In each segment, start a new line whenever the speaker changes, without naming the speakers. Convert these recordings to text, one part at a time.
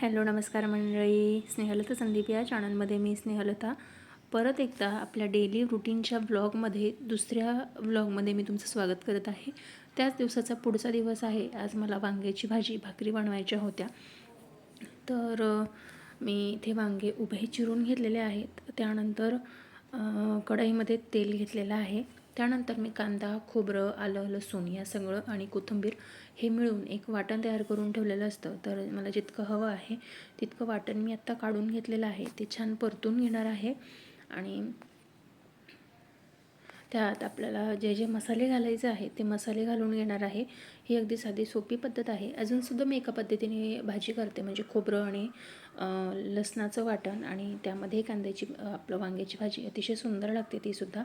Hello नमस्कार मंडळी. स्नेहलता संदीप या चॅनलमध्ये मी स्नेहलता. परत एकदा आपल्या डेली रुटीनच्या व्लॉगमध्ये दुसऱ्या व्लॉगमध्ये मी तुमचं स्वागत करत आहे. त्याच दिवसाचा पुढचा दिवस आहे. आज मला वांग्याची भाजी भाकरी बनवायच्या होत्या. तर मी इथे वांगे उभे चिरून घेतलेले आहेत. त्यानंतर कढईमध्ये तेल घेतलेलं आहे. त्यानंतर मी कांदा खोबरं आलं लसूण या सगळं आणि कोथिंबीर हे मिळून एक वाटण तयार करून ठेवलेलं असतं. तर मला जितकं हवं आहे तितकं वाटण मी आत्ता काढून घेतलेलं आहे. ते छान परतून घेणार आहे आणि त्यात आपल्याला जे जे मसाले घालायचे आहे ते मसाले घालून घेणार आहे. ही अगदी साधी सोपी पद्धत आहे. अजूनसुद्धा मी एका पद्धतीने भाजी करते म्हणजे खोबरं आणि लसणाचं वाटण आणि त्यामध्ये कांद्याची आपलं वांग्याची भाजी अतिशय सुंदर लागते तीसुद्धा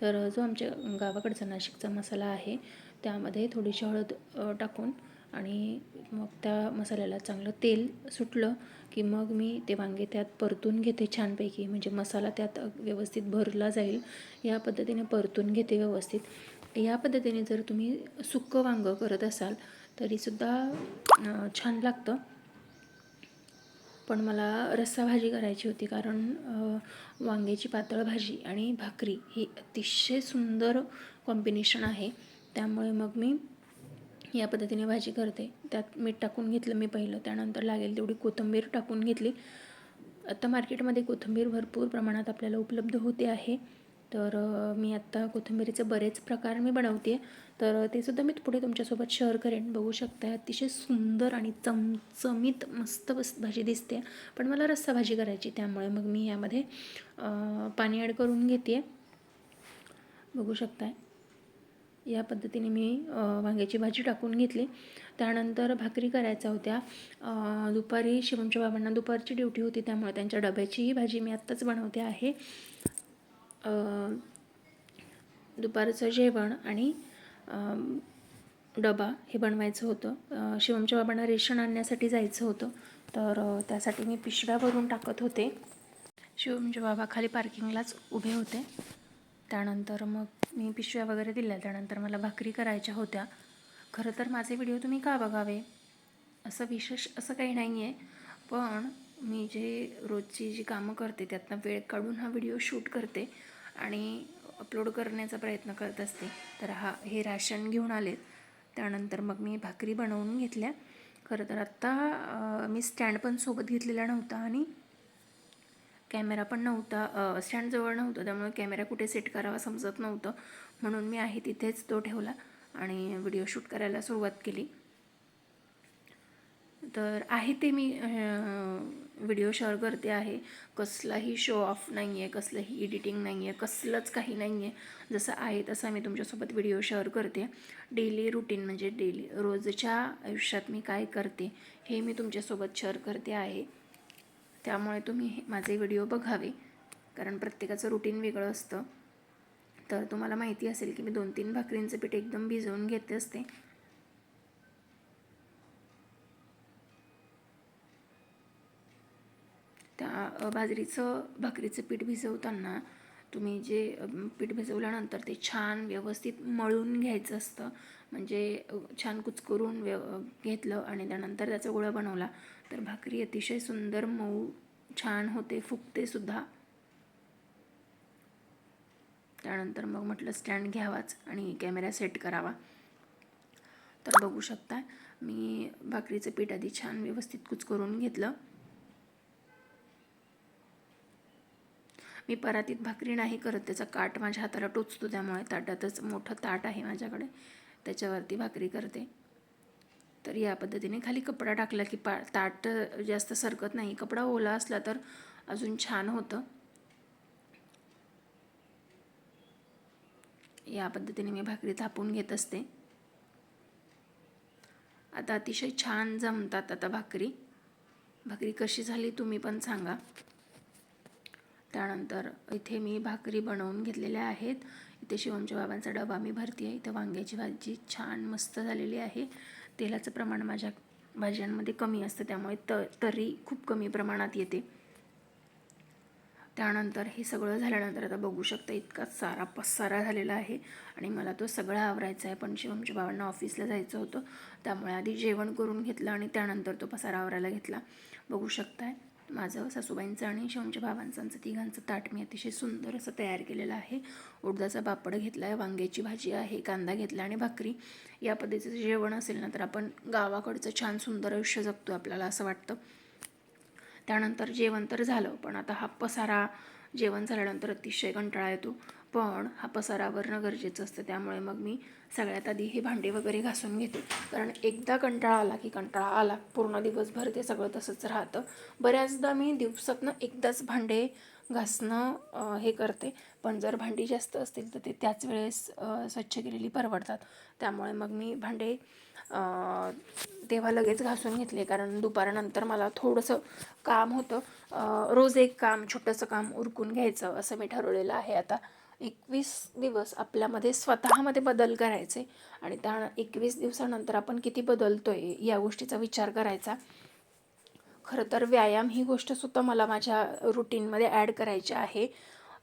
तर जो आमच्या गावाकडचा नाशिकचा मसाला आहे त्यामध्ये थोडीशी हळद टाकून आणि मग त्या मसाल्याला चांगलं तेल सुटलं की मग मी ते वांगे त्यात परतून घेते छानपैकी. म्हणजे मसाला त्यात व्यवस्थित भरला जाईल. या पद्धतीने परतून घेते व्यवस्थित. या पद्धतीने जर तुम्ही सुक्कं वांगं करत असाल तरीसुद्धा छान लागतं. पण मला रस्सा भाजी करायची होती कारण वांग्याची पातळ भाजी आणि भाकरी ही अतिशय सुंदर कॉम्बिनेशन आहे. त्यामुळे मग मी या पद्धतीने भाजी करते. त्यात मीठ टाकून घेतलं मी पहिलं त्यानंतर लागेल तेवढी कोथिंबीर टाकून घेतली. आत्ता मार्केटमध्ये कोथिंबीर भरपूर प्रमाणात आपल्याला उपलब्ध होते आहे. तर मी आत्ता कोथिंबीरीचे बरेच प्रकार मी बनवते तर ते सुद्धा मी पुढे तुमच्यासोबत शेअर करेन. बघू शकता अतिशय सुंदर आणि चमचमीत मस्त बस भाजी दिसते. पण मला रस्सा भाजी करायची त्यामुळे मग मी यामध्ये पाणी ॲड करून घेते बघू शकताय. या पद्धतीने मी वांग्याची भाजी टाकून घेतली. त्यानंतर भाकरी करायच्या होत्या. दुपारी शिवमच्या बाबांना दुपारची ड्युटी होती त्यामुळे त्यांच्या डब्याचीही भाजी मी आत्ताच बनवते आहे. दुपारचं जेवण आणि डबा हे बनवायचं होतं. शिवमच्या बाबांना रेशन आणण्यासाठी जायचं होतं. तर त्यासाठी मी पिशव्या भरून टाकत होते. शिवमचे बाबा खाली पार्किंगलाच उभे होते. त्यानंतर मग मी पिशव्या वगैरे दिल्या. त्यानंतर मला भाकरी करायच्या होत्या. खरं तर माझे व्हिडिओ तुम्ही का बघावे? असं विशेष असं काही नाही आहे पण मी जे रोजची जी कामं करते त्यातनं वेळ काढून हा व्हिडिओ शूट करते आणि अपलोड करण्याचा प्रयत्न करत असते. तर हा हे राशन घेऊन आले त्यानंतर मग मी भाकरी बनवून घेतल्या. खरं तर आत्ता मी स्टँड पण सोबत घेतलेला नव्हता आणि कॅमेरा पण नव्हता स्टँडजवळ नव्हतं त्यामुळे कॅमेरा कुठे सेट करावा समजत नव्हतं. म्हणून मी आहे तिथेच तो ठेवला आणि व्हिडिओ शूट करायला सुरुवात केली. तर आहे ते मी व्हिडिओ शेअर करते आहे. कसलाही शो ऑफ नाही आहे कसलंही एडिटिंग नाही आहे कसलंच काही नाही आहे जसं आहे तसा मी तुमच्यासोबत व्हिडिओ शेअर करते. डेली रुटीन म्हणजे डेली रोजच्या आयुष्यात मी काय करते हे मी तुमच्यासोबत शेअर करते आहे. त्यामुळे तुम्ही हे माझे व्हिडिओ बघावे. कारण प्रत्येकाचं रुटीन वेगळं असतं. तर तुम्हाला माहिती असेल की मी दोन तीन भाकरींचं पीठ एकदम भिजवून घेते असते. त्या बाजरीचं भाकरीचं पीठ भिजवताना तुम्ही जे पीठ भिजवल्यानंतर ते छान व्यवस्थित मळून घ्यायचं असतं. म्हणजे छान कुचकरून व्यव घेतलं आणि त्यानंतर त्याचा गोळा बनवला तर भाकरी अतिशय सुंदर मऊ छान होते फुगते सुद्धा. त्यानंतर मग म्हटलं स्टँड घ्यावाच आणि कॅमेरा सेट करावा. तर बघू शकता मी भाकरीचं पीठ आधी छान व्यवस्थित कुचकरून घेतलं. मी परातीत भाकरी नाही करत. त्याचा काट माझ्या हाताला टोचतो त्यामुळे ताटातच मोठं ताट आहे माझ्याकडे. त्याच्यावरती भाकरी करते. तर या पद्धतीने खाली कपडा टाकला की पा ताट जास्त सरकत नाही. कपडा ओला असला तर अजून छान होतं. या पद्धतीने मी भाकरी थापून घेत असते. आता अतिशय छान जमतात आता भाकरी. भाकरी कशी झाली तुम्ही पण सांगा. त्यानंतर इथे मी भाकरी बनवून घेतलेल्या आहेत. इथे शिवमच्या बाबांचा डबा मी भरती आहे. इथे वांग्याची भाजी छान मस्त झालेली आहे. तेलाचं प्रमाण माझ्या भाज्यांमध्ये कमी असतं त्यामुळे त तरी खूप कमी प्रमाणात येते. त्यानंतर हे सगळं झाल्यानंतर आता बघू शकता इतका सारा पसारा झालेला आहे आणि मला तो सगळा आवरायचा आहे. पण शिवमच्या बाबांना ऑफिसला जायचं होतं त्यामुळे आधी जेवण करून घेतलं आणि त्यानंतर तो पसारा आवरायला घेतला. बघू शकताय. माझं सासूबाईंचं आणि शिवमच्या भावांचं आमचं तिघांचं ताट मी अतिशय सुंदर असं तयार केलेलं आहे. उडदाचा पापड घेतला आहे वांग्याची भाजी आहे कांदा घेतला आणि भाकरी. या पद्धतीचं जेवण असेल ना तर आपण गावाकडचं छान सुंदर आयुष्य जगतो आपल्याला असं वाटतं. त्यानंतर जेवण तर झालं पण आता हा पसारा जेवण झाल्यानंतर अतिशय कंटाळा येतो. पण हा पसारा आवरणं गरजेचं असतं. त्यामुळे मग मी सगळ्यात आधी हे भांडे वगैरे घासून घेते. कारण एकदा कंटाळा आला की कंटाळा आला. पूर्ण दिवसभर ते सगळं तसंच राहतं. बऱ्याचदा मी दिवसातनं एकदाच भांडे घासणं हे करते. पण जर भांडी जास्त असतील तर ते त्याच वेळेस स्वच्छ केलेली परवडतात. त्यामुळे मग मी भांडे तेव्हा लगेच घासून घेतले. कारण दुपारनंतर मला थोडंसं काम होतं. रोज एक काम छोटंसं काम उरकून घ्यायचं असं मी ठरवलेलं आहे. आता एकवीस दिवस आपल्यामध्ये स्वतःमध्ये बदल करायचे. आणि त्या एकवीस दिवसानंतर आपण किती बदलतो आहे या गोष्टीचा विचार करायचा. खरं तर व्यायाम ही गोष्टसुद्धा मला माझ्या रुटीनमध्ये ॲड करायची आहे.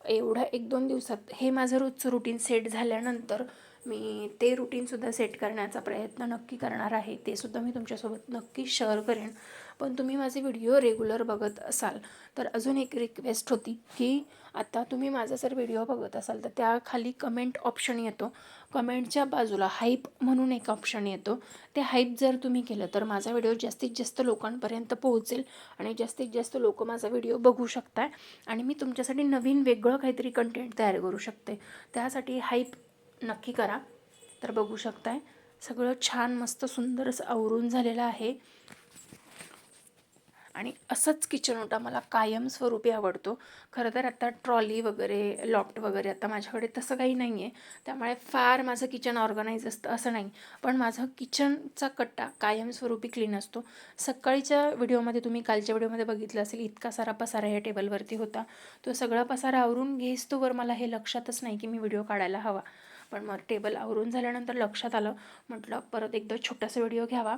एवढं एक दोन दिवसात हे माझं रोजचं रुटीन सेट झाल्यानंतर मी ते रुटीनसुद्धा सेट करण्याचा प्रयत्न नक्की करणार आहे. ते सुद्धा मी तुमच्यासोबत नक्की शेअर करेन. पण तुम्ही माझे व्हिडिओ रेग्युलर बघत असाल तर अजून एक रिक्वेस्ट होती की आता तुम्ही माझा जर व्हिडिओ बघत असाल तर त्याखाली कमेंट ऑप्शन येतो. कमेंटच्या बाजूला हाईप म्हणून एक ऑप्शन येतो. ते हाईप जर तुम्ही केलं तर माझा व्हिडिओ जास्तीत जास्त लोकांपर्यंत पोहोचेल आणि जास्तीत जास्त लोक माझा व्हिडिओ बघू शकताय आणि मी तुमच्यासाठी नवीन वेगळं काहीतरी कंटेंट तयार करू शकते. त्यासाठी हाईप नक्की करा तर बघू शकताय. सगळं छान मस्त सुंदर असं आवरून झालेलं आहे. आणि असंच किचन ओटा मला कायमस्वरूपी आवडतो. खरं तर आता ट्रॉली वगैरे लॉफ्ट वगैरे आता माझ्याकडे तसं काही नाही आहे त्यामुळे फार माझं किचन ऑर्गनाईज असतं असं नाही. पण माझं किचनचा कट्टा कायमस्वरूपी क्लीन असतो. सकाळीच्या व्हिडिओमध्ये तुम्ही कालच्या व्हिडिओमध्ये बघितलं असेल इतका सारा पसारा या टेबलवरती होता. तो सगळा पसारा आवरून घेस्तोवर मला हे लक्षातच नाही की मी व्हिडिओ काढायला हवा. पण मग टेबल आवरून झाल्यानंतर लक्षात आलं. म्हटलं परत एकदा छोटासा व्हिडिओ घ्यावा.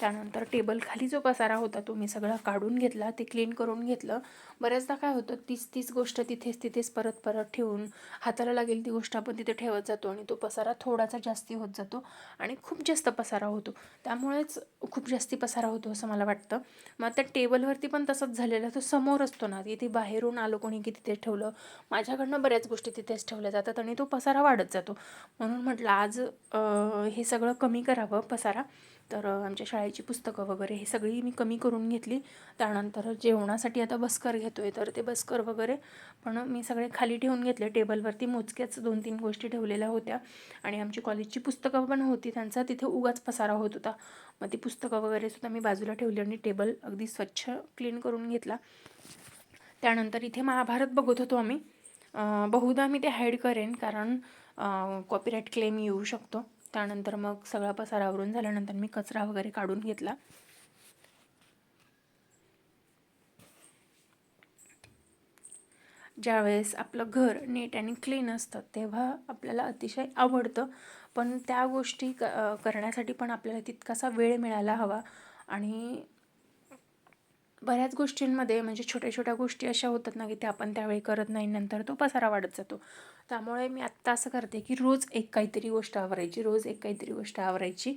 त्यानंतर टेबल खाली जो पसारा होता तो मी सगळा काढून घेतला ते क्लीन करून घेतलं. बऱ्याचदा काय होतं तीच तीच गोष्ट तिथेच तिथेच परत परत ठेवून हाताला लागेल ती गोष्ट आपण तिथे ठेवत जातो आणि तो पसारा थोडासा जास्ती होत जातो आणि खूप जास्त पसारा होतो. त्यामुळेच खूप जास्ती पसारा होतो असं मला वाटतं. मग त्या टेबलवरती पण तसंच झालेलं तो समोर असतो ना तिथे बाहेरून आलो कोणी की तिथे ठेवलं माझ्याकडनं बऱ्याच गोष्टी तिथेच ठेवल्या जातात आणि तो पसारा वाढत जातो. म्हणून म्हटलं आज हे सगळं कमी करावं पसारा. तर आमच्या शाळेची पुस्तकं वगैरे हे सगळी मी कमी करून घेतली. त्यानंतर जेवणासाठी आता बस्कर घेतो आहे तर ते बस्कर वगैरे पण मी सगळे खाली ठेवून घेतले. टेबलवरती मोजक्याच दोन तीन गोष्टी ठेवलेल्या होत्या. आणि आमची कॉलेजची पुस्तकं पण होती त्यांचा. तिथे उगाच पसारा होत होता. मग ती पुस्तकं वगैरे सुद्धा मी बाजूला ठेवली आणि टेबल अगदी स्वच्छ क्लीन करून घेतला. त्यानंतर इथे महाभारत बघत होतो आम्ही. बहुधा मी ते हाईड करेन कारण कॉपीराईट क्लेम येऊ शकतो. त्यानंतर मग सगळा पसारा आवरून झाल्यानंतर मी कचरा वगैरे काढून घेतला. ज्यावेळेस आपलं घर नीट आणि क्लीन असतं तेव्हा आपल्याला अतिशय आवडतं. पण त्या गोष्टी क करण्यासाठी पण आपल्याला तितकासा वेळ मिळायला हवा. आणि बऱ्याच गोष्टींमध्ये म्हणजे छोट्या छोट्या गोष्टी अशा होतात ना की त्या आपण त्यावेळी करत नाही नंतर तो पसारा वाढत जातो. त्यामुळे मी आत्ता असं करते की रोज एक काहीतरी गोष्ट आवरायची रोज एक काहीतरी गोष्ट आवरायची.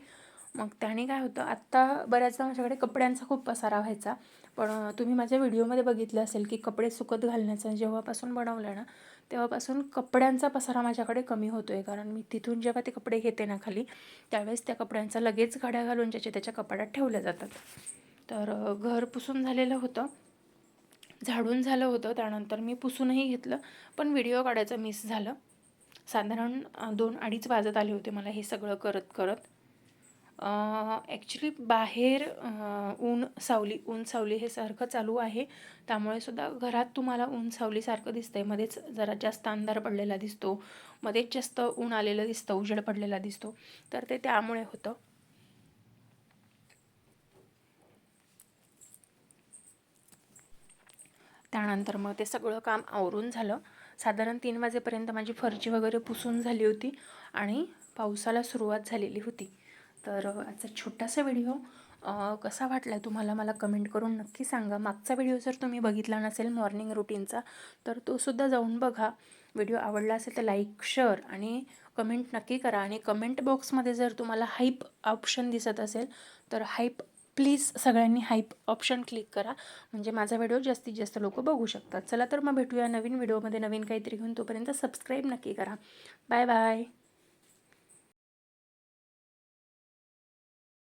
मग त्याने काय होतं आत्ता बऱ्याचदा माझ्याकडे कपड्यांचा खूप पसारा व्हायचा. पण तुम्ही माझ्या व्हिडिओमध्ये बघितलं असेल की कपडे सुकत घालण्याचं जेव्हापासून बनवलं ना तेव्हापासून कपड्यांचा पसारा माझ्याकडे कमी होतो आहे कारण मी तिथून जेव्हा ते कपडे घेते ना खाली त्यावेळेस त्या कपड्यांचा लगेच गाड्या घालून ज्याच्या त्याच्या कपाटात ठेवल्या जातात. तर घर पुसून झालेलं होतं. झाडून झालं होतं. त्यानंतर मी पुसूनही घेतलं पण व्हिडिओ काढायचं मिस झालं. साधारण दोन अडीच वाजत आले होते मला हे सगळं करत करत. ॲक्च्युली बाहेर ऊन सावली ऊन सावली हे सारखं चालू आहे. त्यामुळे सुद्धा घरात तुम्हाला ऊन सावली सारखं आहे मध्येच जरा जास्त अंधार पडलेला दिसतो. मध्येच जास्त ऊन आलेलं दिसतं उजेड पडलेला दिसतो. तर ते त्यामुळे होतं. त्यानंतर मग ते सगळं काम आवरून झालं. साधारण तीन वाजेपर्यंत माझी फरची वगैरे पुसून झाली होती आणि पावसाला सुरुवात झालेली होती. तर आजचा छोटासा व्हिडिओ कसा वाटला तुम्हाला मला कमेंट करून नक्की सांगा. मागचा व्हिडिओ जर तुम्ही बघितला नसेल मॉर्निंग रुटीनचा तर तो सुद्धा जाऊन बघा. व्हिडिओ आवडला असेल तर लाईक शेअर आणि कमेंट नक्की करा. आणि कमेंट बॉक्समध्ये जर तुम्हाला हाईप ऑप्शन दिसत असेल तर हाईप प्लीज सगळ्यांनी हाईप ऑप्शन क्लिक करा. म्हणजे माझा व्हिडिओ जास्तीत जास्त लोक बघू शकतात. चला तर मग भेटूया नवीन व्हिडिओमध्ये. नवीन काहीतरी घेऊन तोपर्यंत सबस्क्राईब नक्की करा. Bye bye